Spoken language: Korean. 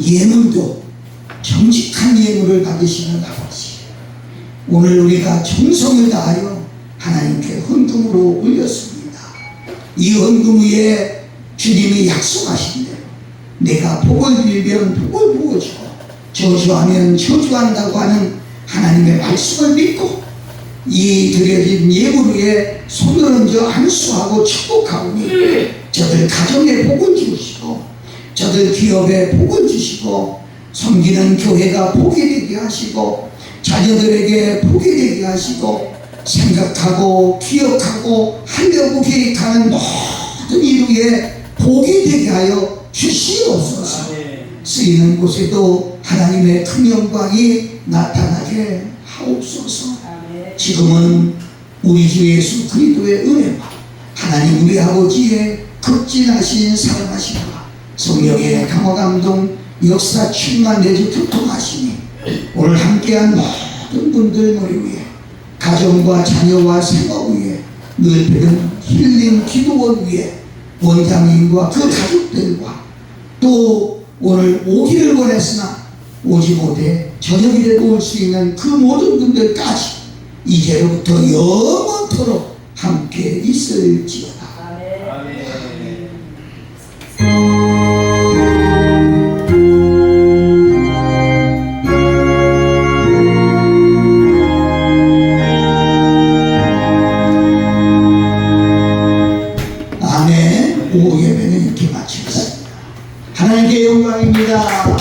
예물도 정직한 예물을 받으시는 아버지 오늘 우리가 정성을 다하여 하나님께 헌금으로 올렸습니다. 이 헌금 위에 주님이 약속하신 대로 내가 복을 빌면 복을 부어주고 저주하면 저주한다고 하는 하나님의 말씀을 믿고 이 드려진 예물 위에 손을 얹어 안수하고 축복하오니 저들 가정에 복을 주시고 저들 기업에 복을 주시고 섬기는 교회가 복이 되게 하시고 자녀들에게 복이 되게 하시고 생각하고 기억하고 하려고 계획하는 모든 일 위에 복이 되게 하여 주시옵소서. 쓰이는 곳에도 하나님의 큰 영광이 나타나게 하옵소서. 지금은 우리 주 예수 그리스도의 은혜와 하나님 우리 아버지의 극진하신 사랑하심과 성령의 강화 감동 역사 충만 내주 교통하시니 오늘 함께한 모든 분들 머리 위에 가정과 자녀와 생업 위에 늘 뵈는 힐링 기도원 위에 원장님과 그 가족들과 또 오늘 오기를 원했으나 오지 못해 저녁이라도 올 수 있는 그 모든 분들까지 이제로부터 영원토록 함께 있을지어다. 오후 예배는 이렇게 마치겠습니다. 하나님께 영광입니다.